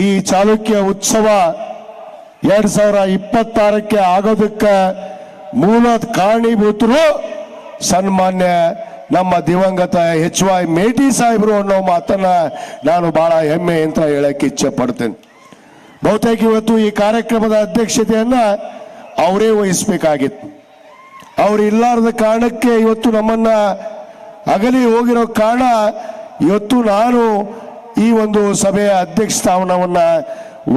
ಈ ಚಾಲುಕ್ಯ ಉತ್ಸವ ಎರಡ್ ಸಾವಿರ ಇಪ್ಪತ್ತಾರಕ್ಕೆ ಆಗೋದಕ್ಕೆ ಮೂಲ ಕಾರಣೀಭೂತರು ಸನ್ಮಾನ್ಯ ನಮ್ಮ ದಿವಂಗತ ಎಚ್ ವೈ ಮೇಟಿ ಸಾಹೇಬರು ಅನ್ನೋ ಮಾತನ್ನ ನಾನು ಬಹಳ ಹೆಮ್ಮೆ ಅಂತ ಹೇಳಕ್ಕೆ ಇಚ್ಛೆ ಪಡ್ತೇನೆ. ಬಹುತೇಕ ಇವತ್ತು ಈ ಕಾರ್ಯಕ್ರಮದ ಅಧ್ಯಕ್ಷತೆಯನ್ನ ಅವರೇ ವಹಿಸ್ಬೇಕಾಗಿತ್ತು. ಅವ್ರು ಇಲ್ಲಾರದ ಕಾರಣಕ್ಕೆ ಇವತ್ತು ನಮ್ಮನ್ನ ಅಗಲಿ ಹೋಗಿರೋ ಕಾರಣ ಇವತ್ತು ನಾನು ಈ ಒಂದು ಸಭೆಯ ಅಧ್ಯಕ್ಷ ಸ್ಥಾನವನ್ನು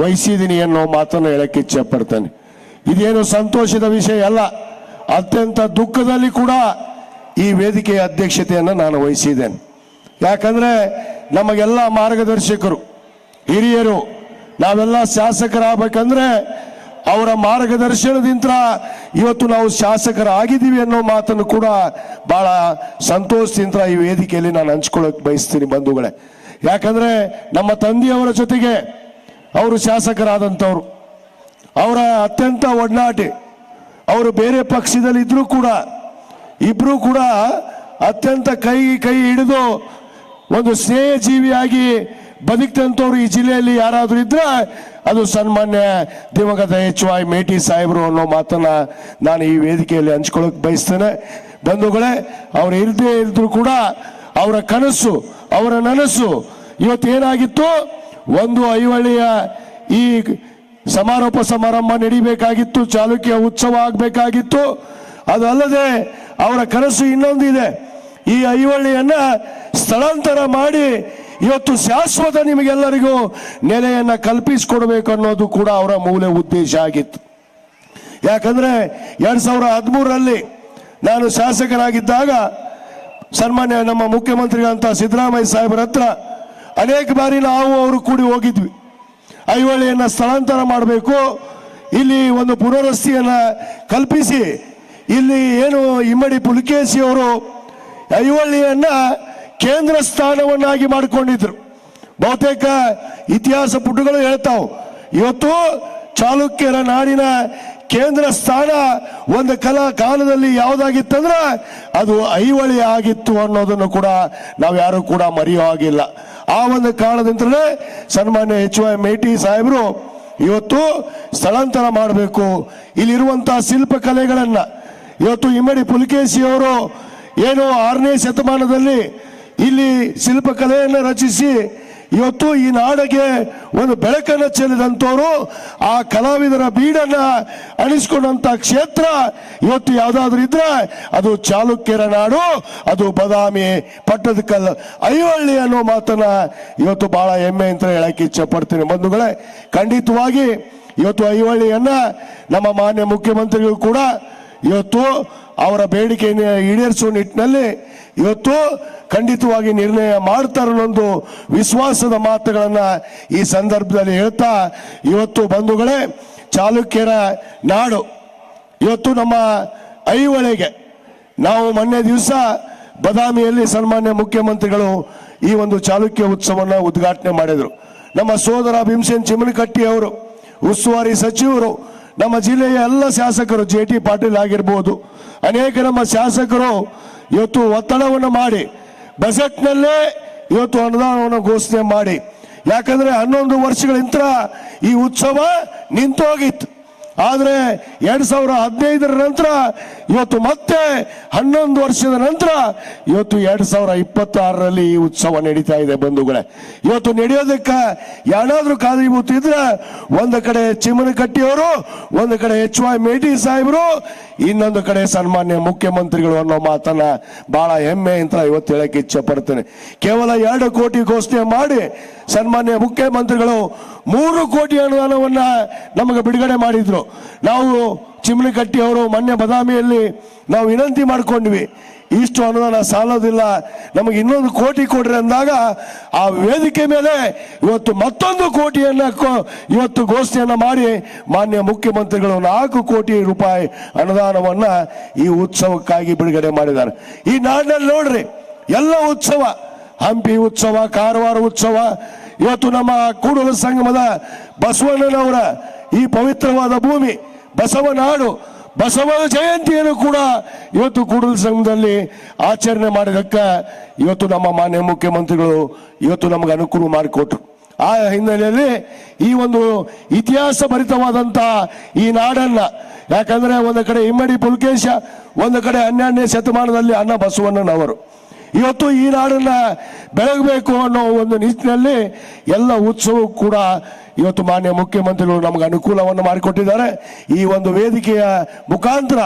ವಹಿಸಿದ್ದೀನಿ ಅನ್ನೋ ಮಾತನ್ನು ಹೇಳಕ್ಕೆ ಇಚ್ಛೆ ಪಡ್ತೇನೆ ಇದೇನು ಸಂತೋಷದ ವಿಷಯ ಅಲ್ಲ, ಅತ್ಯಂತ ದುಃಖದಲ್ಲಿ ಕೂಡ ಈ ವೇದಿಕೆಯ ಅಧ್ಯಕ್ಷತೆಯನ್ನು ನಾನು ವಹಿಸಿದ್ದೇನೆ. ಯಾಕಂದ್ರೆ ನಮಗೆಲ್ಲ ಮಾರ್ಗದರ್ಶಕರು, ಹಿರಿಯರು, ನಾವೆಲ್ಲ ಶಾಸಕರಾಗಬೇಕಂದ್ರೆ ಅವರ ಮಾರ್ಗದರ್ಶನದಿಂದ ಇವತ್ತು ನಾವು ಶಾಸಕರಾಗಿದ್ದೀವಿ ಅನ್ನೋ ಮಾತನ್ನು ಕೂಡ ಬಹಳ ಸಂತೋಷದಿಂದ ಈ ವೇದಿಕೆಯಲ್ಲಿ ನಾನು ಹಂಚ್ಕೊಳ್ಳೋಕೆ ಬಯಸ್ತೀನಿ ಬಂಧುಗಳೇ. ಯಾಕಂದ್ರೆ ನಮ್ಮ ತಂದೆಯವರ ಜೊತೆಗೆ ಅವರು ಶಾಸಕರಾದಂಥವ್ರು. ಅವರ ಅತ್ಯಂತ ಒಡನಾಟಿ, ಅವರು ಬೇರೆ ಪಕ್ಷದಲ್ಲಿ ಇದ್ರೂ ಕೂಡ, ಇಬ್ರು ಕೂಡ ಅತ್ಯಂತ ಕೈ ಕೈ ಹಿಡಿದು ಒಂದು ಸ್ನೇಹಜೀವಿಯಾಗಿ ಬದುಕ್ತಂಥವ್ರು ಈ ಜಿಲ್ಲೆಯಲ್ಲಿ ಯಾರಾದರೂ ಇದ್ರೆ ಅದು ಸನ್ಮಾನ್ಯ ದಿವಂಗತ ಎಚ್ ವೈ ಮೇಟಿ ಸಾಹೇಬರು ಅನ್ನೋ ಮಾತನ್ನ ನಾನು ಈ ವೇದಿಕೆಯಲ್ಲಿ ಹಂಚ್ಕೊಳ್ಳೋಕೆ ಬಯಸ್ತೇನೆ. ಬಂಧುಗಳೇ, ಅವ್ರು ಇಲ್ಲದೇ ಇದ್ರು ಕೂಡ ಅವರ ಕನಸು ಅವರ ನನಸು. ಇವತ್ತು ಏನಾಗಿತ್ತು? ಒಂದು ಐವಳಿಯ ಈ ಸಮಾರೋಪ ಸಮಾರಂಭ ನಡಿಬೇಕಾಗಿತ್ತು, ಚಾಲುಕ್ಯ ಉತ್ಸವ ಆಗಬೇಕಾಗಿತ್ತು. ಅದಲ್ಲದೆ ಅವರ ಕನಸು ಇನ್ನೊಂದಿದೆ ಈ ಐವಳ್ಳಿಯನ್ನ ಸ್ಥಳಾಂತರ ಮಾಡಿ ಇವತ್ತು ಶಾಶ್ವತ ನಿಮಗೆಲ್ಲರಿಗೂ ನೆಲೆಯನ್ನ ಕಲ್ಪಿಸಿಕೊಡ್ಬೇಕು ಅನ್ನೋದು ಕೂಡ ಅವರ ಮೂಲ ಉದ್ದೇಶ ಆಗಿತ್ತು. ಯಾಕಂದ್ರೆ ಎರಡ್ ಸಾವಿರದ ಹದಿಮೂರರಲ್ಲಿ ನಾನು ಶಾಸಕನಾಗಿದ್ದಾಗ ಸನ್ಮಾನ್ಯ ನಮ್ಮ ಮುಖ್ಯಮಂತ್ರಿಗಳಂತ ಸಿದ್ದರಾಮಯ್ಯ ಸಾಹೇಬರ ಹತ್ರ ಅನೇಕ ಬಾರಿ ನಾವು ಅವರು ಕೂಡಿ ಹೋಗಿದ್ವಿ. ಐಹೊಳೆಯನ್ನು ಸ್ಥಳಾಂತರ ಮಾಡಬೇಕು, ಇಲ್ಲಿ ಒಂದು ಪುನರ್ವಸ್ತಿಯನ್ನು ಕಲ್ಪಿಸಿ, ಇಲ್ಲಿ ಏನು ಇಮ್ಮಡಿ ಪುಲಿಕೇಶಿ ಅವರು ಐಹೊಳ್ಳಿಯನ್ನು ಕೇಂದ್ರ ಸ್ಥಾನವನ್ನಾಗಿ ಮಾಡಿಕೊಂಡಿದ್ರು. ಬಹುತೇಕ ಇತಿಹಾಸ ಪುಟಗಳು ಹೇಳ್ತಾವೆ. ಇವತ್ತು ಚಾಲುಕ್ಯರ ನಾಡಿನ ಕೇಂದ್ರ ಸ್ಥಾನ ಒಂದು ಕಲಾ ಕಾಲದಲ್ಲಿ ಯಾವುದಾಗಿತ್ತಂದ್ರೆ ಅದು ಐವಳಿ ಆಗಿತ್ತು ಅನ್ನೋದನ್ನು ಕೂಡ ನಾವು ಯಾರು ಕೂಡ ಮರೆಯೋ ಆಗಿಲ್ಲ ಆ ಒಂದು ಕಾರಣದಿಂದಲೇ ಸನ್ಮಾನ್ಯ ಎಚ್ ವೈ ಮೇಟಿ ಸಾಹೇಬರು ಇವತ್ತು ಸ್ಥಳಾಂತರ ಮಾಡಬೇಕು. ಇಲ್ಲಿರುವಂತಹ ಶಿಲ್ಪಕಲೆಗಳನ್ನು ಇವತ್ತು ಇಮ್ಮಡಿ ಪುಲಿಕೇಶಿ ಅವರು ಏನು ಆರನೇ ಶತಮಾನದಲ್ಲಿ ಇಲ್ಲಿ ಶಿಲ್ಪಕಲೆಯನ್ನು ರಚಿಸಿ ಇವತ್ತು ಈ ನಾಡಿಗೆ ಒಂದು ಬೆಳಕನ್ನು ಚೆಲ್ಲಿದಂಥವ್ರು, ಆ ಕಲಾವಿದರ ಬೀಡನ್ನ ಅಣಿಸ್ಕೊಂಡಂತ ಕ್ಷೇತ್ರ ಇವತ್ತು ಯಾವುದಾದ್ರೂ ಇದ್ರೆ ಅದು ಚಾಲುಕ್ಯರ ನಾಡು, ಅದು ಬದಾಮಿ ಪಟ್ಟದಕಲ್ ಐವಳ್ಳಿ ಅನ್ನೋ ಮಾತನ್ನ ಇವತ್ತು ಬಹಳ ಹೆಮ್ಮೆ ಅಂತ ಹೇಳಕ್ಕೆ ಇಚ್ಛೆ ಪಡ್ತೀನಿ ಬಂಧುಗಳೇ, ಖಂಡಿತವಾಗಿ ಇವತ್ತು ಐವಳ್ಳಿಯನ್ನ ನಮ್ಮ ಮಾನ್ಯ ಮುಖ್ಯಮಂತ್ರಿಗಳು ಕೂಡ ಇವತ್ತು ಅವರ ಬೇಡಿಕೆಯನ್ನು ಈಡೇರಿಸುವ ನಿಟ್ಟಿನಲ್ಲಿ ಇವತ್ತು ಖಂಡಿತವಾಗಿ ನಿರ್ಣಯ ಮಾಡ್ತಾರೆ ಅನ್ನೊಂದು ವಿಶ್ವಾಸದ ಮಾತುಗಳನ್ನ ಈ ಸಂದರ್ಭದಲ್ಲಿ ಹೇಳ್ತಾ, ಇವತ್ತು ಬಂಧುಗಳೇ, ಚಾಲುಕ್ಯರ ನಾಡು. ಇವತ್ತು ನಮ್ಮ ಐಹೊಳೆಗೆ ನಾವು ಮೊನ್ನೆ ದಿವಸ ಬದಾಮಿಯಲ್ಲಿ ಸನ್ಮಾನ್ಯ ಮುಖ್ಯಮಂತ್ರಿಗಳು ಈ ಒಂದು ಚಾಲುಕ್ಯ ಉತ್ಸವವನ್ನು ಉದ್ಘಾಟನೆ ಮಾಡಿದರು. ನಮ್ಮ ಸೋದರ ಭೀಮಸೇನ್ ಚಿಮನಕಟ್ಟಿ ಅವರು, ಉಸ್ತುವಾರಿ ಸಚಿವರು, ನಮ್ಮ ಜಿಲ್ಲೆಯ ಎಲ್ಲ ಶಾಸಕರು, ಜೆ ಟಿ ಪಾಟೀಲ್ ಆಗಿರ್ಬೋದು, ಅನೇಕ ನಮ್ಮ ಶಾಸಕರು ಇವತ್ತು ಒತ್ತಡವನ್ನು ಮಾಡಿ ಬಜೆಟ್ನಲ್ಲೇ ಇವತ್ತು ಅನುದಾನವನ್ನು ಘೋಷಣೆ ಮಾಡಿ. ಯಾಕಂದ್ರೆ ಹನ್ನೊಂದು ವರ್ಷಗಳಿಂತ ಈ ಉತ್ಸವ ನಿಂತೋಗಿತ್ತು. ಆದರೆ ಎರಡ್ ಸಾವಿರ ಹದಿನೈದರ ನಂತರ, ಇವತ್ತು ಮತ್ತೆ ಹನ್ನೊಂದು ವರ್ಷದ ನಂತರ, ಇವತ್ತು ಎರಡ್ ಸಾವಿರ ಇಪ್ಪತ್ತಾರರಲ್ಲಿ ಈ ಉತ್ಸವ ನಡೀತಾ ಇದೆ ಬಂಧುಗಳೇ. ಇವತ್ತು ನಡೆಯೋದಕ್ಕೆ ಯಾರಾದ್ರೂ ಕಾರಣೀಭೂತ ಇದ್ರೆ ಒಂದು ಕಡೆ ಚಿಮ್ಮನಕಟ್ಟಿಯವರು ಒಂದು ಕಡೆ ಎಚ್ ವೈ ಮೇಟಿ ಸಾಹೇಬರು, ಇನ್ನೊಂದು ಕಡೆ ಸನ್ಮಾನ್ಯ ಮುಖ್ಯಮಂತ್ರಿಗಳು ಅನ್ನೋ ಮಾತನ್ನ ಬಹಳ ಹೆಮ್ಮೆ ಅಂತ ಇವತ್ತು ಹೇಳಕ್ಕೆ ಇಚ್ಛೆ ಪಡ್ತೇನೆ. ಕೇವಲ ಎರಡು ಕೋಟಿ ಘೋಷಣೆ ಮಾಡಿ ಸನ್ಮಾನ್ಯ ಮುಖ್ಯಮಂತ್ರಿಗಳು ಮೂರು ಕೋಟಿ ಅನುದಾನವನ್ನ ನಮಗೆ ಬಿಡುಗಡೆ ಮಾಡಿದ್ರು. ನಾವು ಚಿಮ್ನಿಕಟ್ಟಿ ಅವರು ಮೊನ್ನೆ ಬದಾಮಿಯಲ್ಲಿ ನಾವು ವಿನಂತಿ ಮಾಡ್ಕೊಂಡ್ವಿ. ಇಷ್ಟು ಅನುದಾನ ಸಾಲೋದಿಲ್ಲ. ನಮಗೆ ಇನ್ನೊಂದು ಕೋಟಿ ಕೊಡ್ರಿ ಅಂದಾಗ ಆ ವೇದಿಕೆ ಮೇಲೆ ಇವತ್ತು ಮತ್ತೊಂದು ಕೋಟಿಯನ್ನ ಇವತ್ತು ಘೋಷಣೆಯನ್ನ ಮಾಡಿ ಮಾನ್ಯ ಮುಖ್ಯಮಂತ್ರಿಗಳು ನಾಲ್ಕು ಕೋಟಿ ರೂಪಾಯಿ ಅನುದಾನವನ್ನ ಈ ಉತ್ಸವಕ್ಕಾಗಿ ಬಿಡುಗಡೆ ಮಾಡಿದ್ದಾರೆ. ಈ ನಾಡಿನಲ್ಲಿ ನೋಡ್ರಿ, ಎಲ್ಲ ಉತ್ಸವ, ಹಂಪಿ ಉತ್ಸವ, ಕಾರವಾರ ಉತ್ಸವ ಇವತ್ತು ನಮ್ಮ ಕೂಡಲ ಸಂಗಮದ ಬಸವಣ್ಣನವರ ಈ ಪವಿತ್ರವಾದ ಭೂಮಿ ಬಸವನಾಡು ಬಸವನ ಜಯಂತಿಯನ್ನು ಕೂಡ ಇವತ್ತು ಕೂಡಲ ಸಂಘದಲ್ಲಿ ಆಚರಣೆ ಮಾಡಿದಕ್ಕ ಇವತ್ತು ನಮ್ಮ ಮಾನ್ಯ ಮುಖ್ಯಮಂತ್ರಿಗಳು ಇವತ್ತು ನಮಗೆ ಅನುಕೂಲ ಮಾಡಿಕೊಟ್ರು. ಆ ಹಿನ್ನೆಲೆಯಲ್ಲಿ ಈ ಒಂದು ಇತಿಹಾಸ ಭರಿತವಾದಂತಹ ಈ ನಾಡನ್ನ, ಯಾಕಂದ್ರೆ ಒಂದು ಕಡೆ ಇಮ್ಮಡಿ ಪುಲ್ಕೇಶ, ಒಂದು ಕಡೆ ಹನ್ನೆರಡನೇ ಶತಮಾನದಲ್ಲಿ ಅನ್ನ ಬಸವಣ್ಣನವರು. ಇವತ್ತು ಈ ನಾಡನ್ನ ಬೆಳಗಬೇಕು ಅನ್ನೋ ಒಂದು ನಿಟ್ಟಿನಲ್ಲಿ ಎಲ್ಲ ಉತ್ಸವ ಕೂಡ ಇವತ್ತು ಮಾನ್ಯ ಮುಖ್ಯಮಂತ್ರಿಗಳು ನಮಗೆ ಅನುಕೂಲವನ್ನು ಮಾಡಿಕೊಟ್ಟಿದ್ದಾರೆ. ಈ ಒಂದು ವೇದಿಕೆಯ ಮುಖಾಂತರ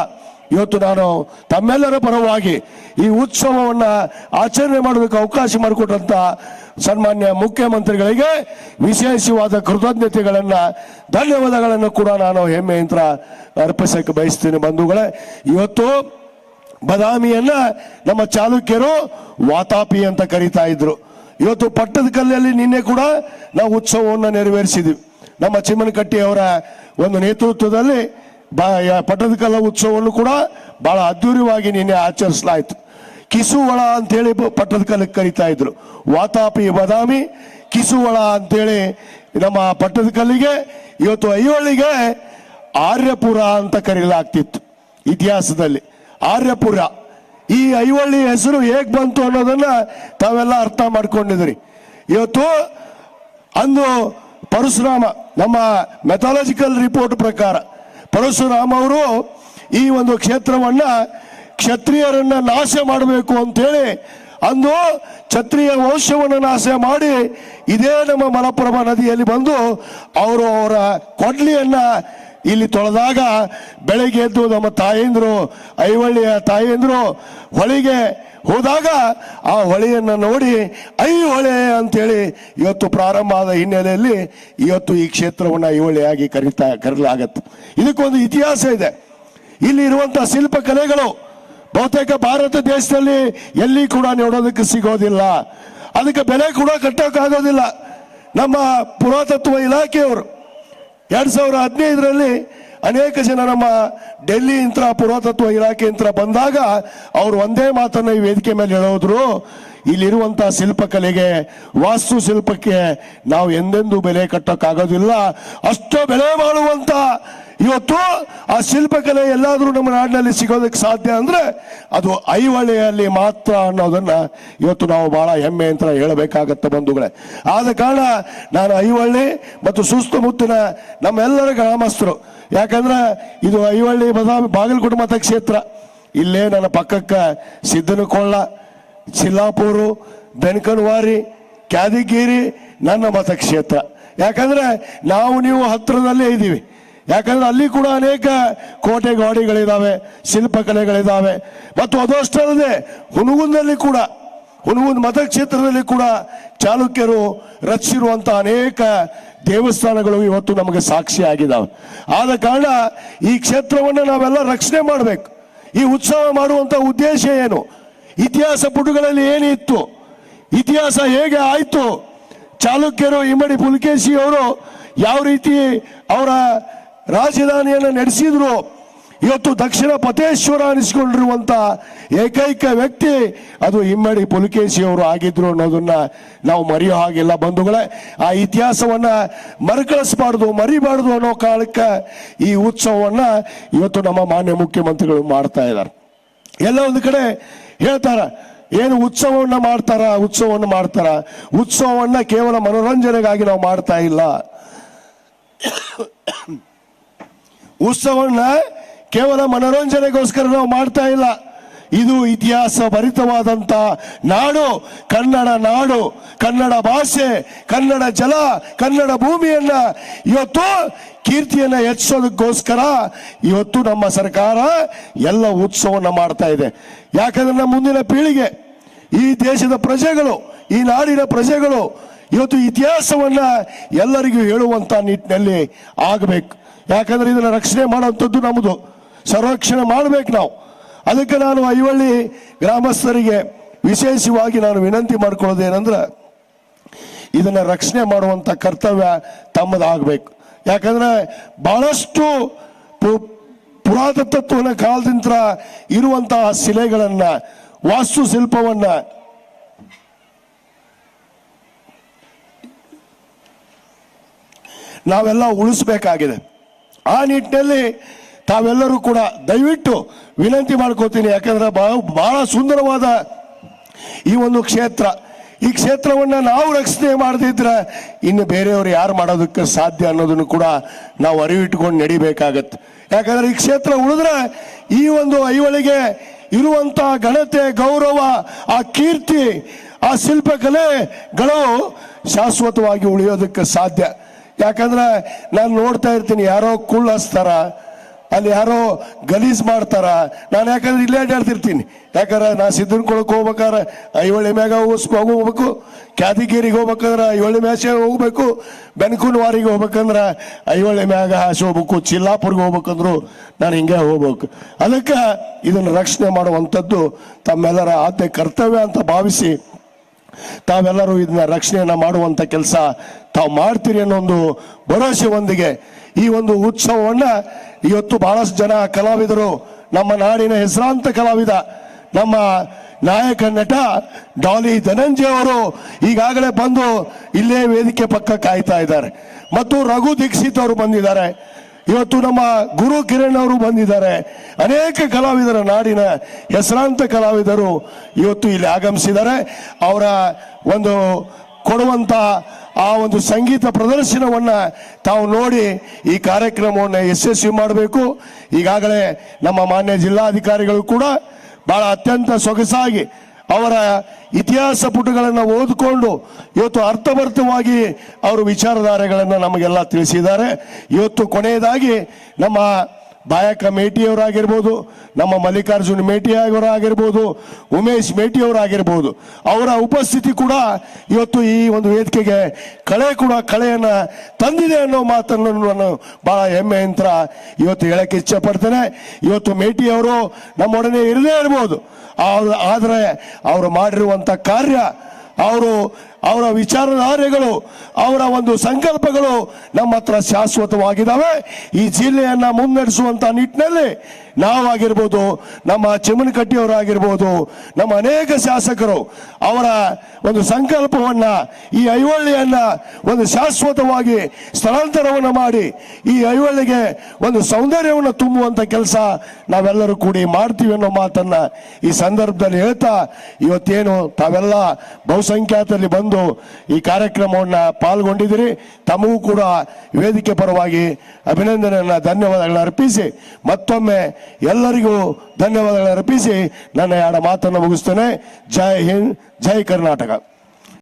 ಇವತ್ತು ನಾನು ತಮ್ಮೆಲ್ಲರ ಪರವಾಗಿ ಈ ಉತ್ಸವವನ್ನ ಆಚರಣೆ ಮಾಡೋದಕ್ಕೆ ಅವಕಾಶ ಮಾಡಿಕೊಟ್ಟಂತ ಸನ್ಮಾನ್ಯ ಮುಖ್ಯಮಂತ್ರಿಗಳಿಗೆ ವಿಶೇಷವಾದ ಕೃತಜ್ಞತೆಗಳನ್ನ, ಧನ್ಯವಾದಗಳನ್ನು ಕೂಡ ನಾನು ಹೆಮ್ಮೆಯಿಂದ ಅರ್ಪಿಸಕ್ಕೆ ಬಯಸ್ತೀನಿ ಬಂಧುಗಳೇ. ಇವತ್ತು ಬದಾಮಿಯನ್ನ ನಮ್ಮ ಚಾಲುಕ್ಯರು ವಾತಾಪಿ ಅಂತ ಕರೀತಾ ಇದ್ರು. ಇವತ್ತು ಪಟ್ಟದ ಕಲ್ಲಲ್ಲಿ ನಿನ್ನೆ ಕೂಡ ನಾವು ಉತ್ಸವವನ್ನು ನೆರವೇರಿಸಿದ್ವಿ. ನಮ್ಮ ಚಿಮ್ಮನಕಟ್ಟಿ ಅವರ ಒಂದು ನೇತೃತ್ವದಲ್ಲಿ ಪಟ್ಟದ ಕಲ್ಲ ಉತ್ಸವವನ್ನು ಕೂಡ ಬಹಳ ಅದ್ದೂರಿಯಾಗಿ ನಿನ್ನೆ ಆಚರಿಸಲಾಯಿತು. ಕಿಸುವಳ ಅಂತೇಳಿ ಪಟ್ಟದ ಕಲ್ಲಕ್ಕೆ ಕರಿತಾ ಇದ್ರು. ವಾತಾಪಿ ಬದಾಮಿ, ಕಿಸುವಳ ಅಂತೇಳಿ ನಮ್ಮ ಪಟ್ಟದ ಕಲ್ಲಿಗೆ, ಇವತ್ತು ಐಹೊಳಿಗೆ ಆರ್ಯಪುರ ಅಂತ ಕರೀಲಾಗ್ತಿತ್ತು ಇತಿಹಾಸದಲ್ಲಿ. ಆರ್ಯಪುರ. ಈ ಐವಳ್ಳಿ ಹೆಸರು ಹೇಗೆ ಬಂತು ಅನ್ನೋದನ್ನ ತಾವೆಲ್ಲ ಅರ್ಥ ಮಾಡ್ಕೊಂಡಿದ್ರಿ ಇವತ್ತು ಅಂದು ಪರಶುರಾಮ, ನಮ್ಮ ಮೆಥಾಲಜಿಕಲ್ ರಿಪೋರ್ಟ್ ಪ್ರಕಾರ ಪರಶುರಾಮ ಅವರು ಈ ಒಂದು ಕ್ಷೇತ್ರವನ್ನ ಕ್ಷತ್ರಿಯರನ್ನ ನಾಶ ಮಾಡಬೇಕು ಅಂತೇಳಿ ಅಂದು ಕ್ಷತ್ರಿಯ ವಂಶವನ್ನು ನಾಶ ಮಾಡಿ ಇದೇ ನಮ್ಮ ಮಲಪ್ರಭಾ ನದಿಯಲ್ಲಿ ಬಂದು ಅವರು ಅವರ ಕೊಡ್ಲಿಯನ್ನ ಇಲ್ಲಿ ತೊಳೆದಾಗ ಬೆಳಗ್ಗೆ ಎದ್ದು ನಮ್ಮ ತಾಯಂದ್ರು, ಐವಳ್ಳಿಯ ತಾಯಂದ್ರು ಹೊಳಿಗೆ ಹೋದಾಗ ಆ ಹೊಳೆಯನ್ನು ನೋಡಿ, ಐ ಹೊಳೆ ಅಂತೇಳಿ ಇವತ್ತು ಪ್ರಾರಂಭ ಆದ ಹಿನ್ನೆಲೆಯಲ್ಲಿ ಇವತ್ತು ಈ ಕ್ಷೇತ್ರವನ್ನು ಐಹೊಳೆಯಾಗಿ ಕರೀತಾ ಕರೀಲಾಗತ್ತೆ ಇದಕ್ಕೊಂದು ಇತಿಹಾಸ ಇದೆ. ಇಲ್ಲಿ ಇರುವಂತಹ ಶಿಲ್ಪಕಲೆಗಳು ಬಹುತೇಕ ಭಾರತ ದೇಶದಲ್ಲಿ ಎಲ್ಲಿ ಕೂಡ ನೋಡೋದಕ್ಕೆ ಸಿಗೋದಿಲ್ಲ. ಅದಕ್ಕೆ ಬೆಲೆ ಕೂಡ ಕಟ್ಟೋಕ್ಕಾಗೋದಿಲ್ಲ. ನಮ್ಮ ಪುರಾತತ್ವ ಇಲಾಖೆಯವರು ಎರಡ್ ಸಾವಿರ ಹದಿನೈದರಲ್ಲಿ ಅನೇಕ ಜನ ನಮ್ಮ ಡೆಲ್ಲಿ ಇಂತ್ರ ಪುರಾತತ್ವ ಇಲಾಖೆ ಇಂತ್ರ ಬಂದಾಗ ಅವರು ಒಂದೇ ಮಾತನ್ನ ಈ ವೇದಿಕೆ ಮೇಲೆ ಹೇಳೋದ್ರು. ಇಲ್ಲಿರುವಂತಹ ಶಿಲ್ಪಕಲೆಗೆ, ವಾಸ್ತು ಶಿಲ್ಪಕ್ಕೆ ನಾವು ಎಂದೆಂದೂ ಬೆಲೆ ಕಟ್ಟೋಕ್ಕಾಗೋದಿಲ್ಲ. ಅಷ್ಟು ಬೆಲೆ ಮಾಡುವಂತ ಇವತ್ತು ಆ ಶಿಲ್ಪಕಲೆ ಎಲ್ಲಾದರೂ ನಮ್ಮ ನಾಡಿನಲ್ಲಿ ಸಿಗೋದಕ್ಕೆ ಸಾಧ್ಯ ಅಂದ್ರೆ ಅದು ಐವಳೆಯಲ್ಲಿ ಮಾತ್ರ ಅನ್ನೋದನ್ನ ಇವತ್ತು ನಾವು ಬಹಳ ಹೆಮ್ಮೆ ಅಂತ ಹೇಳಬೇಕಾಗತ್ತೆ ಬಂಧುಗಳೇ. ಆದ ಕಾರಣ ನಾನು ಐವಳ್ಳಿ ಮತ್ತು ಸುಸ್ತಮುತ್ತಿನ ನಮ್ಮೆಲ್ಲರ ಗ್ರಾಮಸ್ಥರು. ಯಾಕಂದ್ರೆ ಇದು ಐವಳ್ಳಿ ಬದಾಮಿ ಬಾಗಲಕೋಟೆ ಮತಕ್ಷೇತ್ರ. ಇಲ್ಲೇ ನನ್ನ ಪಕ್ಕಕ್ಕೆ ಸಿದ್ದನಕೊಳ್ಳ ಚಿಲ್ಲಾಪೂರು, ಬೆನ್ಕನ್ವಾರಿ, ಕ್ಯಾದಿಗಿರಿ ನನ್ನ ಮತಕ್ಷೇತ್ರ. ಯಾಕಂದ್ರೆ ನಾವು ನೀವು ಹತ್ತಿರದಲ್ಲೇ ಇದ್ದೀವಿ. ಯಾಕಂದ್ರೆ ಅಲ್ಲಿ ಕೂಡ ಅನೇಕ ಕೋಟೆ ಗಾಡಿಗಳಿದ್ದಾವೆ ಶಿಲ್ಪಕಲೆಗಳಿದ್ದಾವೆ ಮತ್ತು ಅದಷ್ಟಲ್ಲದೆ ಹುನಗುಂದಲ್ಲಿ ಕೂಡ, ಹುನಗುಂದ ಮತಕ್ಷೇತ್ರದಲ್ಲಿ ಕೂಡ ಚಾಲುಕ್ಯರು ರಚಿಸಿರುವಂಥ ಅನೇಕ ದೇವಸ್ಥಾನಗಳು ಇವತ್ತು ನಮಗೆ ಸಾಕ್ಷಿ ಸಾಕ್ಷಿಯಾಗಿದ್ದಾವೆ ಆದ ಕಾರಣ ಈ ಕ್ಷೇತ್ರವನ್ನು ನಾವೆಲ್ಲ ರಕ್ಷಣೆ ಮಾಡಬೇಕು. ಈ ಉತ್ಸವ ಮಾಡುವಂತ ಉದ್ದೇಶ ಏನು? ಇತಿಹಾಸ ಪುಟಗಳಲ್ಲಿ ಏನಿತ್ತು? ಇತಿಹಾಸ ಹೇಗೆ ಆಯಿತು? ಚಾಲುಕ್ಯರು ಇಮ್ಮಡಿ ಪುಲಕೇಶಿ ಅವರು ಯಾವ ರೀತಿ ಅವರ ರಾಜಧಾನಿಯನ್ನು ನಡೆಸಿದ್ರು? ಇವತ್ತು ದಕ್ಷಿಣ ಪತೇಶ್ವರ ಅನಿಸಿಕೊಂಡಿರುವಂಥ ಏಕೈಕ ವ್ಯಕ್ತಿ ಅದು ಇಮ್ಮಡಿ ಪುಲಕೇಶಿ ಅವರು ಆಗಿದ್ರು ಅನ್ನೋದನ್ನ ನಾವು ಮರೆಯೋ ಹಾಗಿಲ್ಲ ಬಂಧುಗಳೇ. ಆ ಇತಿಹಾಸವನ್ನ ಮರುಕಳಿಸಬಾರ್ದು, ಮರಿಬಾರ್ದು ಅನ್ನೋ ಕಾಲಕ್ಕೆ ಈ ಉತ್ಸವವನ್ನ ಇವತ್ತು ನಮ್ಮ ಮಾನ್ಯ ಮುಖ್ಯಮಂತ್ರಿಗಳು ಮಾಡ್ತಾ ಇದ್ದಾರೆ. ಎಲ್ಲ ಒಂದು ಕಡೆ ಹೇಳ್ತಾರ, ಏನು ಉತ್ಸವವನ್ನ ಮಾಡ್ತಾರ, ಉತ್ಸವವನ್ನು ಮಾಡ್ತಾರ? ಉತ್ಸವವನ್ನ ಕೇವಲ ಮನೋರಂಜನೆಗಾಗಿ ನಾವು ಮಾಡ್ತಾ ಇಲ್ಲ. ಉತ್ಸವವನ್ನ ಕೇವಲ ಮನೋರಂಜನೆಗೋಸ್ಕರ ನಾವು ಮಾಡ್ತಾ ಇಲ್ಲ. ಇದು ಇತಿಹಾಸ ಭರಿತವಾದಂತ ನಾಡು. ಕನ್ನಡ ನಾಡು, ಕನ್ನಡ ಭಾಷೆ, ಕನ್ನಡ ಜಲ, ಕನ್ನಡ ಭೂಮಿಯನ್ನ ಇವತ್ತು ಕೀರ್ತಿಯನ್ನ ಹೆಚ್ಚಿಸೋದಕ್ಕೋಸ್ಕರ ಇವತ್ತು ನಮ್ಮ ಸರ್ಕಾರ ಎಲ್ಲ ಉತ್ಸವವನ್ನ ಮಾಡ್ತಾ ಇದೆ. ಯಾಕಂದ್ರೆ ನಮ್ಮ ಮುಂದಿನ ಪೀಳಿಗೆ, ಈ ದೇಶದ ಪ್ರಜೆಗಳು, ಈ ನಾಡಿನ ಪ್ರಜೆಗಳು ಇವತ್ತು ಇತಿಹಾಸವನ್ನ ಎಲ್ಲರಿಗೂ ಹೇಳುವಂತ ನಿಟ್ಟಿನಲ್ಲಿ ಆಗಬೇಕು. ಯಾಕಂದ್ರೆ ಇದನ್ನ ರಕ್ಷಣೆ ಮಾಡುವಂಥದ್ದು ನಮ್ಮದು ಸಂರಕ್ಷಣೆ ಮಾಡಬೇಕು ನಾವು. ಅದಕ್ಕೆ ನಾನು ಐವಳ್ಳಿ ಗ್ರಾಮಸ್ಥರಿಗೆ ವಿಶೇಷವಾಗಿ ನಾನು ವಿನಂತಿ ಮಾಡ್ಕೊಳ್ಳೋದೇನೆಂದ್ರೆ ಇದನ್ನು ರಕ್ಷಣೆ ಮಾಡುವಂಥ ಕರ್ತವ್ಯ ತಮ್ಮದಾಗಬೇಕು. ಯಾಕಂದರೆ ಭಾಳಷ್ಟು ಪುರಾತತ್ವನ ಕಾಲದಿಂದ ಇರುವಂತಹ ಶಿಲೆಗಳನ್ನು, ವಾಸ್ತುಶಿಲ್ಪವನ್ನು ನಾವೆಲ್ಲ ಉಳಿಸ್ಬೇಕಾಗಿದೆ. ಆ ನಿಟ್ಟಿನಲ್ಲಿ ತಾವೆಲ್ಲರೂ ಕೂಡ ದಯವಿಟ್ಟು ವಿನಂತಿ ಮಾಡ್ಕೋತೀನಿ, ಯಾಕಂದ್ರೆ ಬಹಳ ಸುಂದರವಾದ ಈ ಒಂದು ಕ್ಷೇತ್ರ. ಈ ಕ್ಷೇತ್ರವನ್ನ ನಾವು ರಕ್ಷಣೆ ಮಾಡದಿದ್ರೆ ಇನ್ನು ಬೇರೆಯವರು ಯಾರು ಮಾಡೋದಕ್ಕೆ ಸಾಧ್ಯ ಅನ್ನೋದನ್ನು ಕೂಡ ನಾವು ಅರಿವಿಟ್ಕೊಂಡು ನಡಿಬೇಕಾಗತ್ತೆ. ಯಾಕಂದ್ರೆ ಈ ಕ್ಷೇತ್ರ ಉಳಿದ್ರೆ ಈ ಒಂದು ಐವಳಿಗೆ ಇರುವಂತ ಘನತೆ, ಗೌರವ, ಆ ಕೀರ್ತಿ, ಆ ಶಿಲ್ಪಕಲೆಗಳು ಶಾಶ್ವತವಾಗಿ ಉಳಿಯೋದಕ್ಕೆ ಸಾಧ್ಯ. ಯಾಕಂದ್ರೆ ನಾನು ನೋಡ್ತಾ ಇರ್ತೀನಿ, ಯಾರೋ ಕುಳ್ಳು ಹಚ್ತಾರ ಅಲ್ಲಿ ಯಾರೋ ಗಲೀಜ್ ಮಾಡ್ತಾರ. ನಾನು ಯಾಕಂದ್ರೆ ಇಲ್ಲೇ ಅಡ್ಡಾಡ್ತಿರ್ತೀನಿ ಯಾಕಂದ್ರೆ ನಾ ಸಿದ್ದನಕೊಳಕ್ಕೆ ಹೋಗ್ಬೇಕಾದ್ರೆ ಐಹೊಳೆ ಮ್ಯಾಗ ಹೋಗ್ಬೇಕು. ಕ್ಯಾದಿಗೇರಿಗೆ ಹೋಗ್ಬೇಕಂದ್ರೆ ಐಹೊಳೆ ಮ್ಯಾಚೆ ಹೋಗ್ಬೇಕು. ಬೆನಕುನವಾರಿಗೆ ಹೋಗ್ಬೇಕಂದ್ರೆ ಐಹೊಳೆ ಮ್ಯಾಗ ಹಾಸಿ ಹೋಗ್ಬೇಕು. ಚಿಲ್ಲಾಪುರ್ಗೆ ಹೋಗ್ಬೇಕಂದ್ರು ನಾನು ಹಿಂಗೆ ಹೋಗ್ಬೇಕು. ಅದಕ್ಕೆ ಇದನ್ನು ರಕ್ಷಣೆ ಮಾಡುವಂಥದ್ದು ತಮ್ಮೆಲ್ಲರ ಆದ್ಯ ಕರ್ತವ್ಯ ಅಂತ ಭಾವಿಸಿ ತಾವೆಲ್ಲರೂ ಇದನ್ನ ರಕ್ಷಣೆಯನ್ನ ಮಾಡುವಂತ ಕೆಲಸ ತಾವು ಮಾಡ್ತೀರಿ ಅನ್ನೋ ಒಂದು ಭರವಸೆಯೊಂದಿಗೆ ಈ ಒಂದು ಉತ್ಸವವನ್ನ ಇವತ್ತು ಬಹಳಷ್ಟು ಜನ ಕಲಾವಿದರು, ನಮ್ಮ ನಾಡಿನ ಹೆಸರಾಂತ ಕಲಾವಿದ, ನಮ್ಮ ನಾಯಕ ನಟ ಡಾಲಿ ಧನಂಜಯ ಅವರು ಈಗಾಗಲೇ ಬಂದು ಇಲ್ಲೇ ವೇದಿಕೆ ಪಕ್ಕ ಕಾಯ್ತಾ ಇದ್ದಾರೆ. ಮತ್ತು ರಘು ದೀಕ್ಷಿತ್ ಅವರು ಬಂದಿದ್ದಾರೆ. ಇವತ್ತು ನಮ್ಮ ಗುರು ಕಿರಣ್ ಅವರು ಬಂದಿದ್ದಾರೆ. ಅನೇಕ ಕಲಾವಿದರ ನಾಡಿನ ಹೆಸರಾಂತ ಕಲಾವಿದರು ಇವತ್ತು ಇಲ್ಲಿ ಆಗಮಿಸಿದ್ದಾರೆ. ಅವರ ಒಂದು ಕೊಡುವಂತ ಆ ಒಂದು ಸಂಗೀತ ಪ್ರದರ್ಶನವನ್ನು ತಾವು ನೋಡಿ ಈ ಕಾರ್ಯಕ್ರಮವನ್ನು ಯಶಸ್ವಿ ಮಾಡಬೇಕು. ಈಗಾಗಲೇ ನಮ್ಮ ಮಾನ್ಯ ಜಿಲ್ಲಾಧಿಕಾರಿಗಳು ಕೂಡ ಬಹಳ ಅತ್ಯಂತ ಸೊಗಸಾಗಿ ಅವರ ಇತಿಹಾಸ ಪುಟಗಳನ್ನು ಓದಿಕೊಂಡು ಇವತ್ತು ಅರ್ಥಭರಿತವಾಗಿ ಅವರು ವಿಚಾರಧಾರೆಗಳನ್ನು ನಮಗೆಲ್ಲ ತಿಳಿಸಿದ್ದಾರೆ. ಇವತ್ತು ಕೊನೆಯದಾಗಿ ನಮ್ಮ ಬಾಯಕ ಮೇಟಿಯವರಾಗಿರ್ಬೋದು ನಮ್ಮ ಮಲ್ಲಿಕಾರ್ಜುನ್ ಮೇಟಿಯವರಾಗಿರ್ಬೋದು ಉಮೇಶ್ ಮೇಟಿಯವರಾಗಿರ್ಬೋದು ಅವರ ಉಪಸ್ಥಿತಿ ಕೂಡ ಇವತ್ತು ಈ ಒಂದು ವೇದಿಕೆಗೆ ಕಳೆ ಕೂಡ ಕಳೆಯನ್ನು ತಂದಿದೆ ಅನ್ನೋ ಮಾತನ್ನು ನಾನು ಬಹಳ ಹೆಮ್ಮೆ ಯಂತ್ರ ಇವತ್ತು ಹೇಳಕ್ಕೆ ಇಚ್ಛೆ ಪಡ್ತೇನೆ ಇವತ್ತು ಮೇಟಿಯವರು ನಮ್ಮೊಡನೆ ಇರದೇ ಇರ್ಬೋದು. ಆದರೆ, ಅವರು ಮಾಡಿರುವಂಥ ಕಾರ್ಯ, ಅವರು ಅವರ ವಿಚಾರಧಾರೆಗಳು, ಅವರ ಒಂದು ಸಂಕಲ್ಪಗಳು ನಮ್ಮ ಹತ್ರ ಶಾಶ್ವತವಾಗಿದ್ದಾವೆ. ಈ ಜಿಲ್ಲೆಯನ್ನು ಮುನ್ನಡೆಸುವಂಥ ನಿಟ್ಟಿನಲ್ಲಿ ನಾವಾಗಿರ್ಬೋದು, ನಮ್ಮ ಚಿಮ್ಮನಕಟ್ಟಿಯವರಾಗಿರ್ಬೋದು ನಮ್ಮ ಅನೇಕ ಶಾಸಕರು ಅವರ ಒಂದು ಸಂಕಲ್ಪವನ್ನ, ಈ ಐಹೊಳ್ಳಿಯನ್ನು ಒಂದು ಶಾಶ್ವತವಾಗಿ ಸ್ಥಳಾಂತರವನ್ನು ಮಾಡಿ, ಈ ಐಹೊಳ್ಳಿಗೆ ಒಂದು ಸೌಂದರ್ಯವನ್ನು ತುಂಬುವಂತ ಕೆಲಸ ನಾವೆಲ್ಲರೂ ಕೂಡಿ ಮಾಡ್ತೀವಿ ಅನ್ನೋ ಮಾತನ್ನ ಈ ಸಂದರ್ಭದಲ್ಲಿ ಹೇಳ್ತಾ, ಇವತ್ತೇನು ತಾವೆಲ್ಲ ಬಹುಸಂಖ್ಯಾತರಲ್ಲಿ ಬಂದು ಈ ಕಾರ್ಯಕ್ರಮವನ್ನ ಪಾಲ್ಗೊಂಡಿದ್ದೀರಿ. ತಮಗೂ ಕೂಡ ವೇದಿಕೆ ಪರವಾಗಿ ಅಭಿನಂದನೆಯನ್ನು, ಧನ್ಯವಾದಗಳನ್ನು ಅರ್ಪಿಸಿ, ಮತ್ತೊಮ್ಮೆ ಎಲ್ಲರಿಗೂ ಧನ್ಯವಾದಗಳನ್ನು ಅರ್ಪಿಸಿ ನನ್ನ ಎರಡು ಮಾತನ್ನು ಮುಗಿಸ್ತೇನೆ. ಜೈ ಹಿಂದ್, ಜೈ ಕರ್ನಾಟಕ.